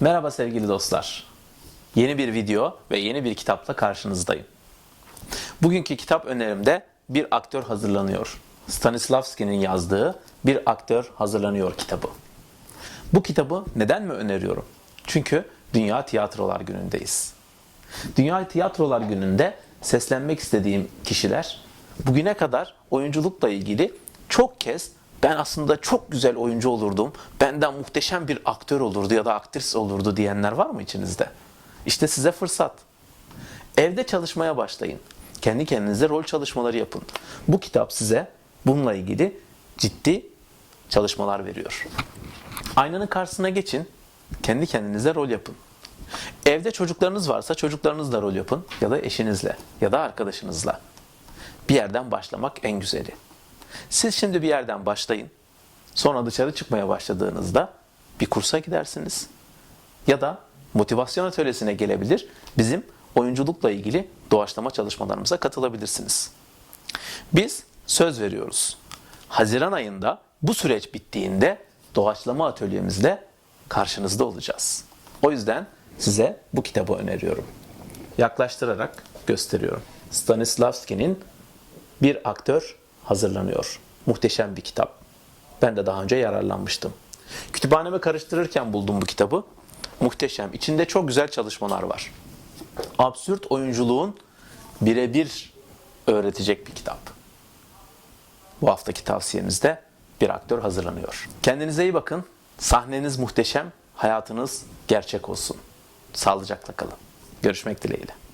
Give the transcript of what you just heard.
Merhaba sevgili dostlar. Yeni bir video ve yeni bir kitapla karşınızdayım. Bugünkü kitap önerimde bir aktör hazırlanıyor. Stanislavski'nin yazdığı Bir Aktör Hazırlanıyor kitabı. Bu kitabı neden mi öneriyorum? Çünkü Dünya Tiyatrolar Günü'ndeyiz. Dünya Tiyatrolar Günü'nde seslenmek istediğim kişiler bugüne kadar oyunculukla ilgili çok kez ben aslında çok güzel oyuncu olurdum, benden muhteşem bir aktör olurdu ya da aktris olurdu diyenler var mı içinizde? İşte size fırsat. Evde çalışmaya başlayın. Kendi kendinize rol çalışmaları yapın. Bu kitap size bununla ilgili ciddi çalışmalar veriyor. Aynanın karşısına geçin. Kendi kendinize rol yapın. Evde çocuklarınız varsa çocuklarınızla rol yapın ya da eşinizle ya da arkadaşınızla. Bir yerden başlamak en güzeli. Siz şimdi bir yerden başlayın. Sonra dışarı çıkmaya başladığınızda bir kursa gidersiniz. Ya da motivasyon atölyesine gelebilir. Bizim oyunculukla ilgili doğaçlama çalışmalarımıza katılabilirsiniz. Biz söz veriyoruz. Haziran ayında bu süreç bittiğinde doğaçlama atölyemizle karşınızda olacağız. O yüzden size bu kitabı öneriyorum. Yaklaştırarak gösteriyorum. Stanislavski'nin Bir Aktör Hazırlanıyor. Muhteşem bir kitap. Ben de daha önce yararlanmıştım. Kütüphanemi karıştırırken buldum bu kitabı. Muhteşem. İçinde çok güzel çalışmalar var. Absürt oyunculuğun birebir öğretecek bir kitap. Bu haftaki tavsiyemizde bir aktör hazırlanıyor. Kendinize iyi bakın. Sahneniz muhteşem, hayatınız gerçek olsun. Sağlıcakla kalın. Görüşmek dileğiyle.